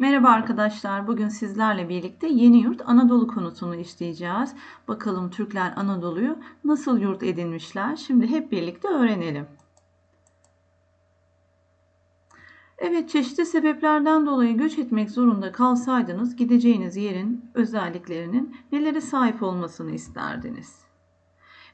Merhaba arkadaşlar. Bugün sizlerle birlikte Yeni Yurt Anadolu konusunu işleyeceğiz. Bakalım Türkler Anadolu'yu nasıl yurt edinmişler? Şimdi hep birlikte öğrenelim. Evet, çeşitli sebeplerden dolayı göç etmek zorunda kalsaydınız gideceğiniz yerin özelliklerinin nelere sahip olmasını isterdiniz?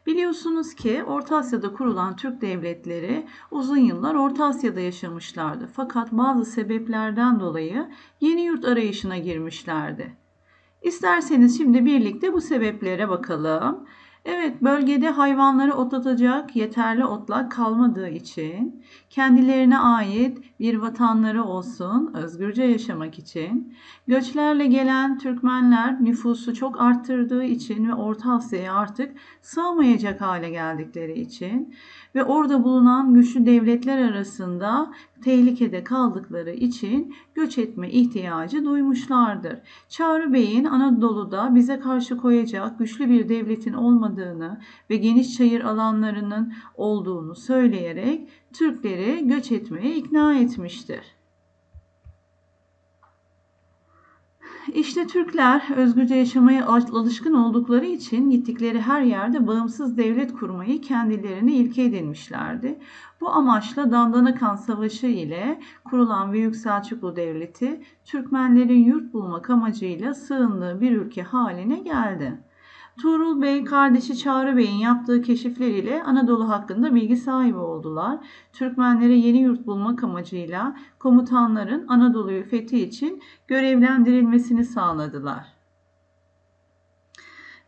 Biliyorsunuz ki Orta Asya'da kurulan Türk devletleri uzun yıllar Orta Asya'da yaşamışlardı. Fakat bazı sebeplerden dolayı yeni yurt arayışına girmişlerdi. İsterseniz şimdi birlikte bu sebeplere bakalım. Evet, bölgede hayvanları otlatacak yeterli otlak kalmadığı için kendilerine ait bir vatanları olsun, özgürce yaşamak için, göçlerle gelen Türkmenler nüfusu çok arttırdığı için ve Orta Asya'ya artık sığamayacak hale geldikleri için ve orada bulunan güçlü devletler arasında tehlikede kaldıkları için göç etme ihtiyacı duymuşlardır. Çağrı Bey'in Anadolu'da bize karşı koyacak güçlü bir devletin olmadığını ve geniş çayır alanlarının olduğunu söyleyerek Türkleri göç etmeye ikna etmiştir. İşte Türkler özgürce yaşamaya alışkın oldukları için gittikleri her yerde bağımsız devlet kurmayı kendilerine ilke edinmişlerdi. Bu amaçla Dandanakan Savaşı ile kurulan Büyük Selçuklu Devleti Türkmenlerin yurt bulmak amacıyla sığındığı bir ülke haline geldi. Tuğrul Bey kardeşi Çağrı Bey'in yaptığı keşifler ile Anadolu hakkında bilgi sahibi oldular. Türkmenlere yeni yurt bulmak amacıyla komutanların Anadolu'yu fethi için görevlendirilmesini sağladılar.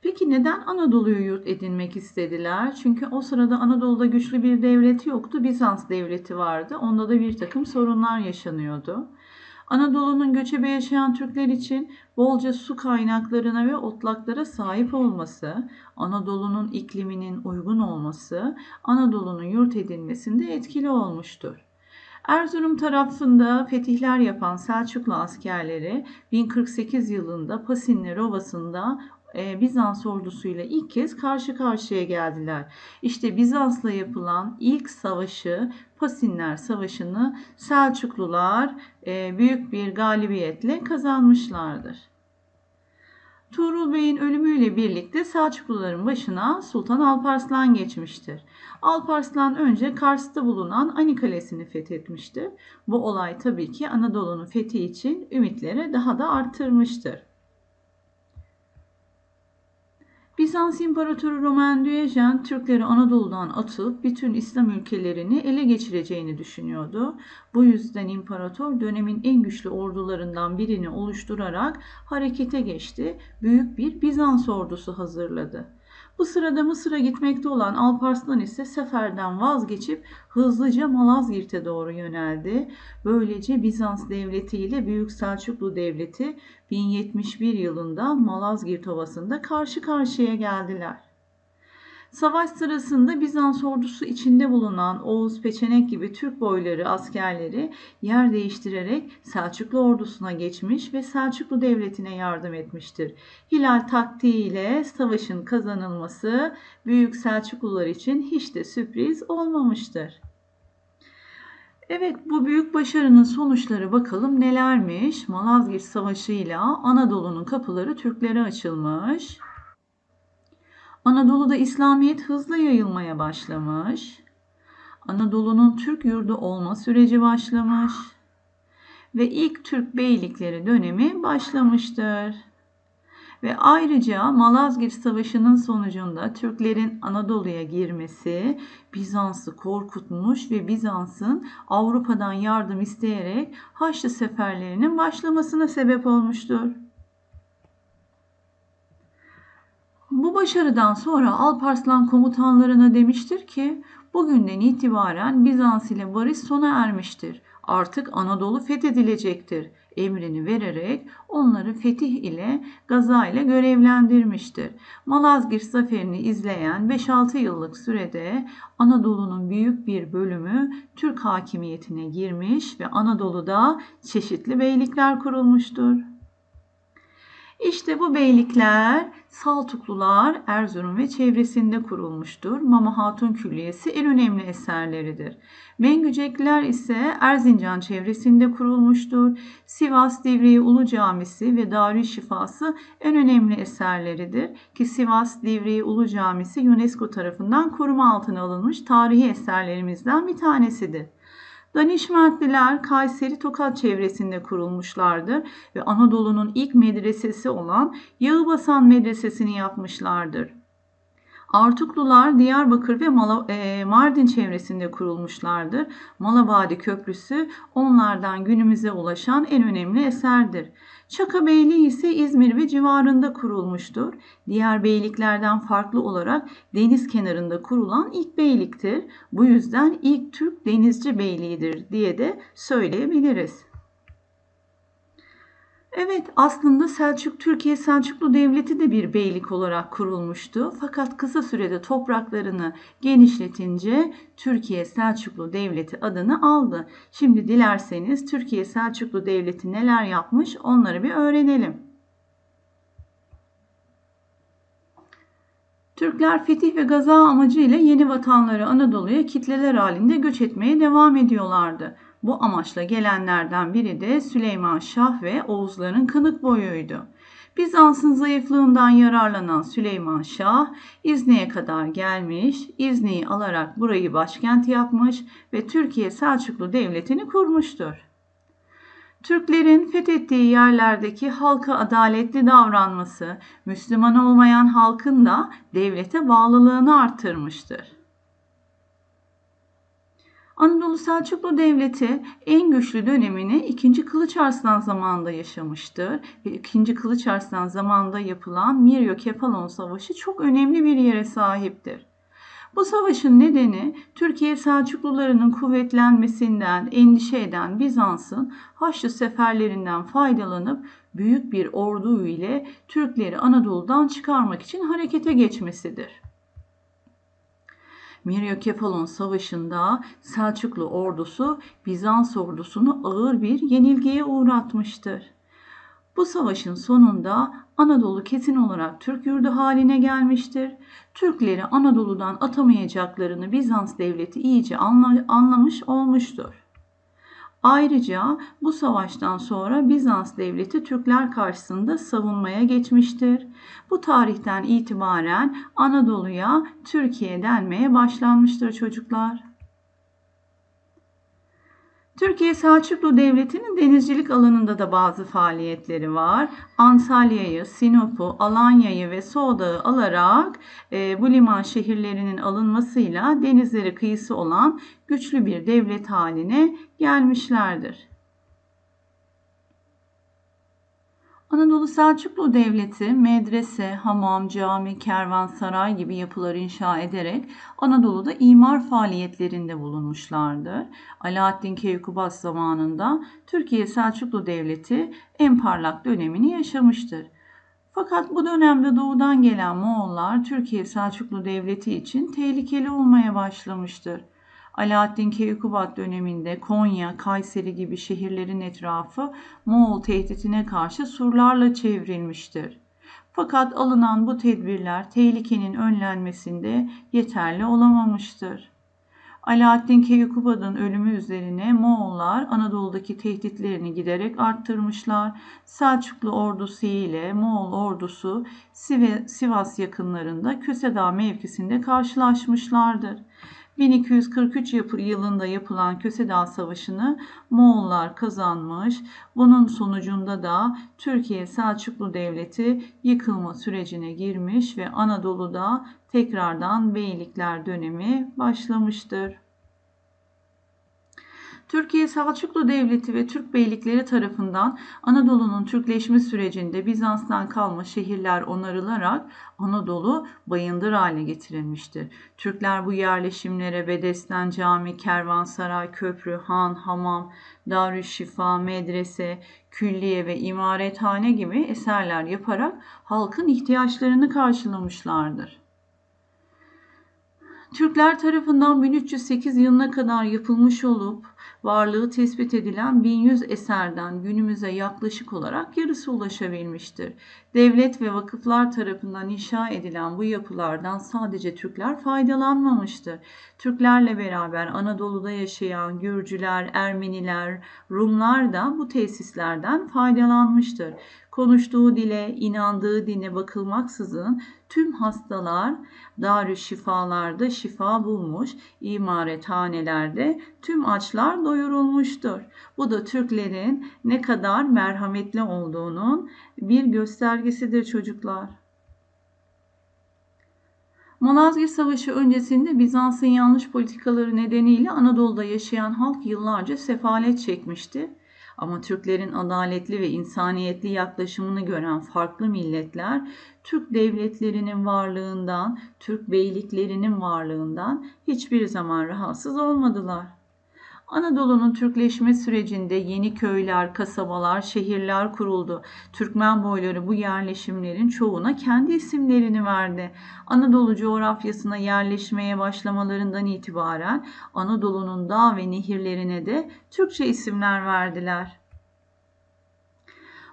Peki neden Anadolu'yu yurt edinmek istediler? Çünkü o sırada Anadolu'da güçlü bir devlet yoktu. Bizans devleti vardı. Onda da bir takım sorunlar yaşanıyordu. Anadolu'nun göçebe yaşayan Türkler için bolca su kaynaklarına ve otlaklara sahip olması, Anadolu'nun ikliminin uygun olması, Anadolu'nun yurt edilmesinde etkili olmuştur. Erzurum tarafında fetihler yapan Selçuklu askerleri 1048 yılında Pasinler Ovası'nda e, Bizans ordusuyla ilk kez karşı karşıya geldiler. İşte Bizans'la yapılan ilk savaşı Pasinler Savaşı'nı Selçuklular e, büyük bir galibiyetle kazanmışlardır. Tuğrul Bey'in ölümüyle birlikte Selçukluların başına Sultan Alparslan geçmiştir. Alparslan önce Kars'ta bulunan Ani Kalesi'ni fethetmiştir. Bu olay tabii ki Anadolu'nun fethi için ümitleri daha da arttırmıştır. Be Bizans İmparatoru Roman Diyojen Türkleri Anadolu'dan atıp bütün İslam ülkelerini ele geçireceğini düşünüyordu. Bu yüzden imparator dönemin en güçlü ordularından birini oluşturarak harekete geçti. Büyük bir Bizans ordusu hazırladı. Bu sırada Mısır'a gitmekte olan Alparslan ise seferden vazgeçip hızlıca Malazgirt'e doğru yöneldi. Böylece Bizans devleti ile Büyük Selçuklu devleti 1071 yılında Malazgirt Ovası'nda karşı karşıya geldiler. Savaş sırasında Bizans ordusu içinde bulunan Oğuz Peçenek gibi Türk boyları askerleri yer değiştirerek Selçuklu ordusuna geçmiş ve Selçuklu devletine yardım etmiştir. Hilal taktiğiyle savaşın kazanılması Büyük Selçuklular için hiç de sürpriz olmamıştır. Evet bu büyük başarının sonuçları bakalım nelermiş? Malazgirt Savaşı ile Anadolu'nun kapıları Türklere açılmış. Anadolu'da İslamiyet hızla yayılmaya başlamış. Anadolu'nun Türk yurdu olma süreci başlamış ve ilk Türk beylikleri dönemi başlamıştır. Ve ayrıca Malazgirt Savaşı'nın sonucunda Türklerin Anadolu'ya girmesi Bizans'ı korkutmuş ve Bizans'ın Avrupa'dan yardım isteyerek Haçlı seferlerinin başlamasına sebep olmuştur. Bu başarıdan sonra Alparslan komutanlarına demiştir ki bugünden itibaren Bizans ile barış sona ermiştir. Artık Anadolu fethedilecektir emrini vererek onları fetih ile gaza ile görevlendirmiştir. Malazgirt zaferini izleyen 5-6 yıllık sürede Anadolu'nun büyük bir bölümü Türk hakimiyetine girmiş ve Anadolu'da çeşitli beylikler kurulmuştur. İşte bu beylikler Saltuklular Erzurum ve çevresinde kurulmuştur. Mama Hatun Külliyesi en önemli eserleridir. Mengücekler ise Erzincan çevresinde kurulmuştur. Sivas Divriği Ulu Camisi ve Darüşşifası en önemli eserleridir ki Sivas Divriği Ulu Camisi UNESCO tarafından koruma altına alınmış tarihi eserlerimizden bir tanesidir. Danişmentliler Kayseri Tokat çevresinde kurulmuşlardır ve Anadolu'nun ilk medresesi olan Yağıbasan Medresesi'ni yapmışlardır. Artuklular Diyarbakır ve e, Mardin çevresinde kurulmuşlardır. Malabadi Köprüsü onlardan günümüze ulaşan en önemli eserdir. Çaka Beyliği ise İzmir ve civarında kurulmuştur. Diğer beyliklerden farklı olarak deniz kenarında kurulan ilk beyliktir. Bu yüzden ilk Türk denizci beyliğidir diye de söyleyebiliriz. Evet aslında Selçuk Türkiye Selçuklu Devleti de bir beylik olarak kurulmuştu. Fakat kısa sürede topraklarını genişletince Türkiye Selçuklu Devleti adını aldı. Şimdi dilerseniz Türkiye Selçuklu Devleti neler yapmış onları bir öğrenelim. Türkler fetih ve gaza amacıyla yeni vatanları Anadolu'ya kitleler halinde göç etmeye devam ediyorlardı. Bu amaçla gelenlerden biri de Süleyman Şah ve Oğuzların kınık boyuydu. Bizans'ın zayıflığından yararlanan Süleyman Şah İzni'ye kadar gelmiş, İzni'yi alarak burayı başkent yapmış ve Türkiye Selçuklu Devleti'ni kurmuştur. Türklerin fethettiği yerlerdeki halka adaletli davranması, Müslüman olmayan halkın da devlete bağlılığını artırmıştır. Anadolu Selçuklu Devleti en güçlü dönemini 2. Kılıç Arslan zamanında yaşamıştır. Ve 2. Kılıç Arslan zamanında yapılan Miryo-Kefalon Savaşı çok önemli bir yere sahiptir. Bu savaşın nedeni Türkiye Selçuklularının kuvvetlenmesinden endişe eden Bizans'ın Haçlı seferlerinden faydalanıp büyük bir ordu ile Türkleri Anadolu'dan çıkarmak için harekete geçmesidir. Miryokefalon Savaşı'nda Selçuklu ordusu Bizans ordusunu ağır bir yenilgiye uğratmıştır. Bu savaşın sonunda Anadolu kesin olarak Türk yurdu haline gelmiştir. Türkleri Anadolu'dan atamayacaklarını Bizans devleti iyice anlamış olmuştur. Ayrıca bu savaştan sonra Bizans devleti Türkler karşısında savunmaya geçmiştir. Bu tarihten itibaren Anadolu'ya Türkiye denmeye başlanmıştır çocuklar. Türkiye Selçuklu Devleti'nin denizcilik alanında da bazı faaliyetleri var. Antalya'yı, Sinop'u, Alanya'yı ve Soğdağ'ı alarak e, bu liman şehirlerinin alınmasıyla denizleri kıyısı olan güçlü bir devlet haline gelmişlerdir. Anadolu Selçuklu Devleti medrese, hamam, cami, kervansaray gibi yapılar inşa ederek Anadolu'da imar faaliyetlerinde bulunmuşlardır. Alaaddin Keykubat zamanında Türkiye Selçuklu Devleti en parlak dönemini yaşamıştır. Fakat bu dönemde doğudan gelen Moğollar Türkiye Selçuklu Devleti için tehlikeli olmaya başlamıştır. Alaaddin Keykubat döneminde Konya, Kayseri gibi şehirlerin etrafı Moğol tehditine karşı surlarla çevrilmiştir. Fakat alınan bu tedbirler tehlikenin önlenmesinde yeterli olamamıştır. Alaaddin Keykubat'ın ölümü üzerine Moğollar Anadolu'daki tehditlerini giderek arttırmışlar. Selçuklu ordusu ile Moğol ordusu Sivas yakınlarında Kösedağ mevkisinde karşılaşmışlardır. 1243 yılında yapılan Kösedağ Savaşı'nı Moğollar kazanmış. Bunun sonucunda da Türkiye Selçuklu Devleti yıkılma sürecine girmiş ve Anadolu'da tekrardan beylikler dönemi başlamıştır. Türkiye Selçuklu Devleti ve Türk beylikleri tarafından Anadolu'nun Türkleşme sürecinde Bizans'tan kalma şehirler onarılarak Anadolu bayındır hale getirilmiştir. Türkler bu yerleşimlere Bedesten Cami, Kervansaray, Köprü, Han, Hamam, Darüşşifa, Medrese, Külliye ve İmarethane gibi eserler yaparak halkın ihtiyaçlarını karşılamışlardır. Türkler tarafından 1308 yılına kadar yapılmış olup varlığı tespit edilen 1100 eserden günümüze yaklaşık olarak yarısı ulaşabilmiştir. Devlet ve vakıflar tarafından inşa edilen bu yapılardan sadece Türkler faydalanmamıştır. Türklerle beraber Anadolu'da yaşayan Gürcüler, Ermeniler, Rumlar da bu tesislerden faydalanmıştır. Konuştuğu dile, inandığı dine bakılmaksızın tüm hastalar darü şifalarda şifa bulmuş, imarethanelerde tüm açlar doyurulmuştur. Bu da Türklerin ne kadar merhametli olduğunun bir göstergesidir çocuklar. Malazgirt Savaşı öncesinde Bizans'ın yanlış politikaları nedeniyle Anadolu'da yaşayan halk yıllarca sefalet çekmişti. Ama Türklerin adaletli ve insaniyetli yaklaşımını gören farklı milletler Türk devletlerinin varlığından, Türk beyliklerinin varlığından hiçbir zaman rahatsız olmadılar. Anadolu'nun Türkleşme sürecinde yeni köyler, kasabalar, şehirler kuruldu. Türkmen boyları bu yerleşimlerin çoğuna kendi isimlerini verdi. Anadolu coğrafyasına yerleşmeye başlamalarından itibaren Anadolu'nun dağ ve nehirlerine de Türkçe isimler verdiler.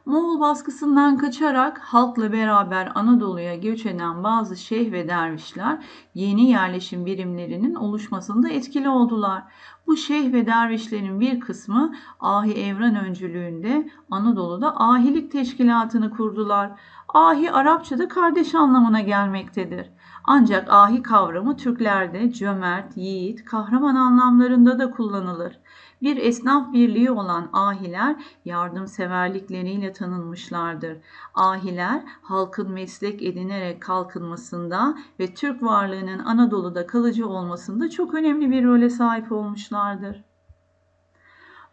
Moğol baskısından kaçarak halkla beraber Anadolu'ya göç eden bazı şeyh ve dervişler yeni yerleşim birimlerinin oluşmasında etkili oldular. Bu şeyh ve dervişlerin bir kısmı Ahi Evran öncülüğünde Anadolu'da ahilik teşkilatını kurdular. Ahi Arapçada kardeş anlamına gelmektedir. Ancak ahi kavramı Türklerde cömert, yiğit, kahraman anlamlarında da kullanılır. Bir esnaf birliği olan ahiler yardımseverlikleriyle tanınmışlardır. Ahiler halkın meslek edinerek kalkınmasında ve Türk varlığının Anadolu'da kalıcı olmasında çok önemli bir role sahip olmuşlardır.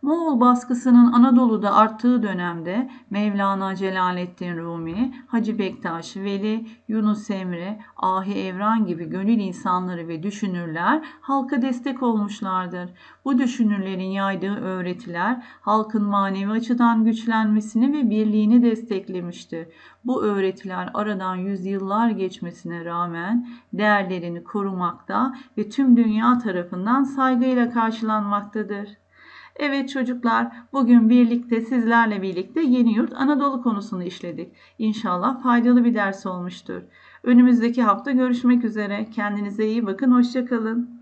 Moğol baskısının Anadolu'da arttığı dönemde Mevlana Celaleddin Rumi, Hacı Bektaş Veli, Yunus Emre, Ahi Evran gibi gönül insanları ve düşünürler halka destek olmuşlardır. Bu düşünürlerin yaydığı öğretiler halkın manevi açıdan güçlenmesini ve birliğini desteklemiştir. Bu öğretiler aradan yüzyıllar geçmesine rağmen değerlerini korumakta ve tüm dünya tarafından saygıyla karşılanmaktadır. Evet çocuklar, bugün birlikte sizlerle birlikte Yeni Yurt Anadolu konusunu işledik. İnşallah faydalı bir ders olmuştur. Önümüzdeki hafta görüşmek üzere. Kendinize iyi bakın, hoşçakalın.